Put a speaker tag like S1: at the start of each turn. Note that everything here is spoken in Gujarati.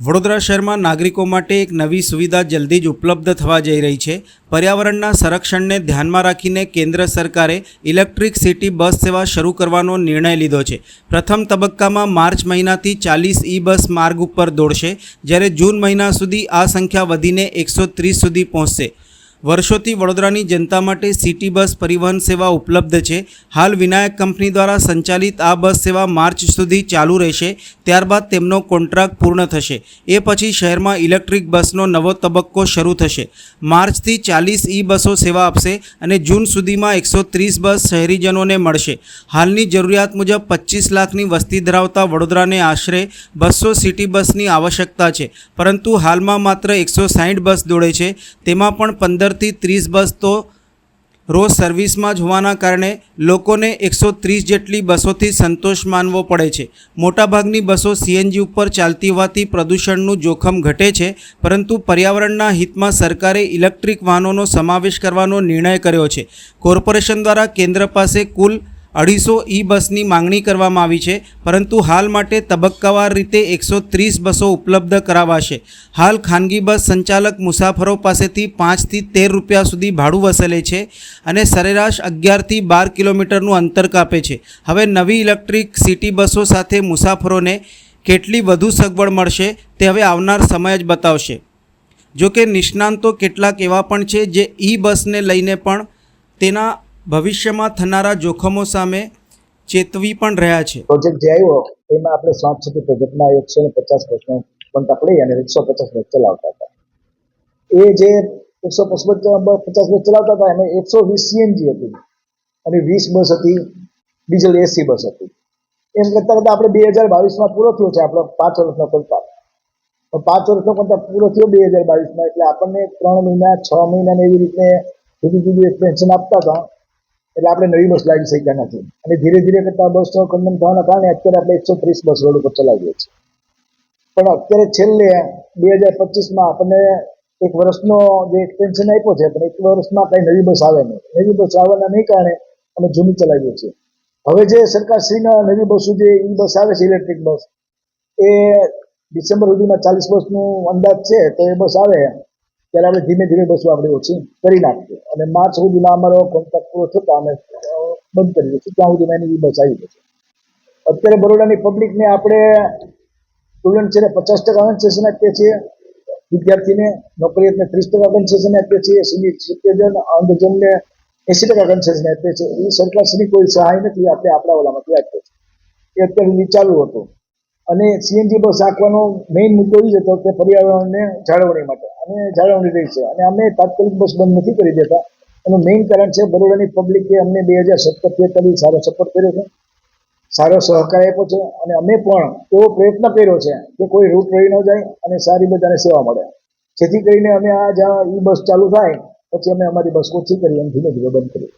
S1: વડોદરા શહેરમાં નાગરિકો માટે એક નવી સુવિધા જલ્દી જ ઉપલબ્ધ થવા જઈ રહી છે. પર્યાવરણના સંરક્ષણને ધ્યાનમાં રાખીને કેન્દ્ર સરકારે ઇલેક્ટ્રિક સિટી બસ સેવા શરૂ કરવાનો નિર્ણય લીધો છે. પ્રથમ તબક્કામાં માર્ચ મહિનાથી ચાલીસ ઈ બસ માર્ગ ઉપર દોડશે, જ્યારે જૂન મહિના સુધી આ સંખ્યા વધીને એકસો ત્રીસ સુધી પહોંચશે. વર્ષોથી વડોદરાની જનતા માટે સિટી બસ પરિવહન સેવા ઉપલબ્ધ છે. હાલ વિનાયક કંપની દ્વારા સંચાલિત આ બસ સેવા માર્ચ સુધી ચાલુ રહેશે. ત્યારબાદ તેમનો કોન્ટ્રાક્ટ પૂર્ણ થશે. એ પછી શહેરમાં ઇલેક્ટ્રિક બસનો નવો તબક્કો શરૂ થશે. માર્ચથી ચાલીસ ઈ બસો સેવા આપશે અને જૂન સુધીમાં એકસો ત્રીસ બસ શહેરીજનોને મળશે. હાલની જરૂરિયાત મુજબ પચીસ લાખની વસ્તી ધરાવતા વડોદરાને આશરે બસો સિટી બસની આવશ્યકતા છે. પરંતુ હાલમાં માત્ર એકસો સાઠ બસ દોડે છે. તેમાં પણ પંદરથી ત્રીસ બસ તો રોજ સર્વિસમાં જ હોવાના કારણે લોકોને એકસો ત્રીસ જેટલી બસોથી સંતોષ માનવો પડે છે. મોટાભાગની બસો સીએનજી ઉપર ચાલતી હોવાથી પ્રદૂષણનું જોખમ ઘટે છે, પરંતુ પર્યાવરણના હિતમાં સરકારે ઇલેક્ટ્રિક વાહનોનો સમાવેશ કરવાનો નિર્ણય કર્યો છે. કોર્પોરેશન દ્વારા કેન્દ્ર પાસે કુલ અઢીસો ઈ બસની માંગણી કરવામાં આવી છે, પરંતુ હાલ માટે તબક્કાવાર રીતે એકસો ત્રીસ બસો ઉપલબ્ધ કરાવાશે. હાલ ખાનગી બસ સંચાલક મુસાફરો પાસેથી પાંચથી તેર રૂપિયા સુધી ભાડું વસૂલે છે અને સરેરાશ અગિયારથી બાર કિલોમીટરનું અંતર કાપે છે. હવે નવી ઇલેક્ટ્રિક સિટી બસો સાથે મુસાફરોને કેટલી વધુ સગવડ મળશે તે હવે આવનાર સમય જ બતાવશે. જો કે નિષ્ણાંતો કેટલાક એવા પણ છે જે ઈ બસને લઈને પણ તેના ભવિષ્યમાં થનારા જોખમો સામે ચેતવી પણ રહ્યા છે.
S2: પ્રોજેક્ટ જે આવ્યો, એમાં આપણે સાત સિટી પ્રોજેક્ટમાં એકસો ને પચાસ પ્રશ્નો કોન્ટ્રાક્ટ લઈ અને એકસો પચાસ બસ ચલાવતા હતા. એ જે એકસો પચાસ બસ ચલાવતા હતા, એને એકસો વીસ સીએનજી હતી અને વીસ બસ હતી, ડીઝલ એસી બસ હતી. એમ કરતાં કરતાં આપણે બે હજાર બાવીસમાં પૂરો થયો છે, આપણો પાંચ વર્ષનો કોન્ટ્રાક્ટ પણ પાંચ વર્ષનો કોન્ટ્રાક્ટ પૂરો થયો બે હજાર બાવીસમાં, એટલે આપણને ત્રણ મહિના, છ મહિના ને એવી રીતે જુદી જુદી એક્સપેન્શન આપતા હતા. એટલે આપણે નવી બસ લાવી શક્યા નથી. અને ધીરે ધીરે કરતા બસો કંડમ થવાના કારણે અત્યારે આપણે એકસો ત્રીસ બસ રોડ ઉપર ચલાવીએ છીએ. પણ અત્યારે છેલ્લે બે હજાર પચીસમાં આપણને એક વર્ષનો જે એક્સટેન્શન આપ્યો છે, પણ એક વર્ષમાં કંઈ નવી બસ આવે નહીં. નવી બસ આવવાના નહીં કારણે અમે જૂની ચલાવીએ છીએ. હવે જે સરકારશ્રીના નવી બસો જે ઈ બસ આવે છે ઇલેક્ટ્રિક બસ, એ ડિસેમ્બર સુધીમાં ચાલીસ બસનું અંદાજ છે, તો એ બસ આવે. ત્યારે આપણે ધીમે ધીમે બસો આપણે ઓછી કરી નાખીએ. અને માર્ચ સુધીમાં અમારો કોન્ટ્રાક્ટ પૂરો થતા અમે બંધ કરી દઈશું ત્યાં સુધી એની બસ આવી જશે અત્યારે બરોડાની પબ્લિકને આપણે સ્ટુડન્ટ છે ને પચાસ ટકા કન્સેશન આપીએ છીએ. વિદ્યાર્થીને નોકરીને ત્રીસ ટકા કન્સેશન આપીએ છીએ. સિનિયર સિટીઝન, અંધજનને એસી ટકા કન્સેશન આપીએ છીએ. એ સરકારશ્રી કોઈ સહાય નથી, આપણે આપણા ઓલામાંથી આપીએ છીએ. એ અત્યારે સુધી ચાલુ હતું. અને સીએનજી બસ રાખવાનો મેઇન મુદ્દો એ જ હતો કે પર્યાવરણને જાળવણી માટે. અને જાળવણી રહી છે. અને અમે તાત્કાલિક બસ બંધ નથી કરી દેતા. એનું મેઇન કારણ છે બરોડાની પબ્લિકે અમને બે હજાર સત્તરથી કરી સારો સપોર્ટ કર્યો છે. સારો સહકાર આપ્યો છે. અને અમે પણ એવો પ્રયત્ન કર્યો છે કે કોઈ રૂટ રહી ન જાય અને સારી બધાને સેવા મળે. જેથી કરીને અમે આ જ્યાં ઈ બસ ચાલુ થાય, પછી અમે અમારી બસ ઓછી કરી અને ધીમે ધીમે બંધ કરી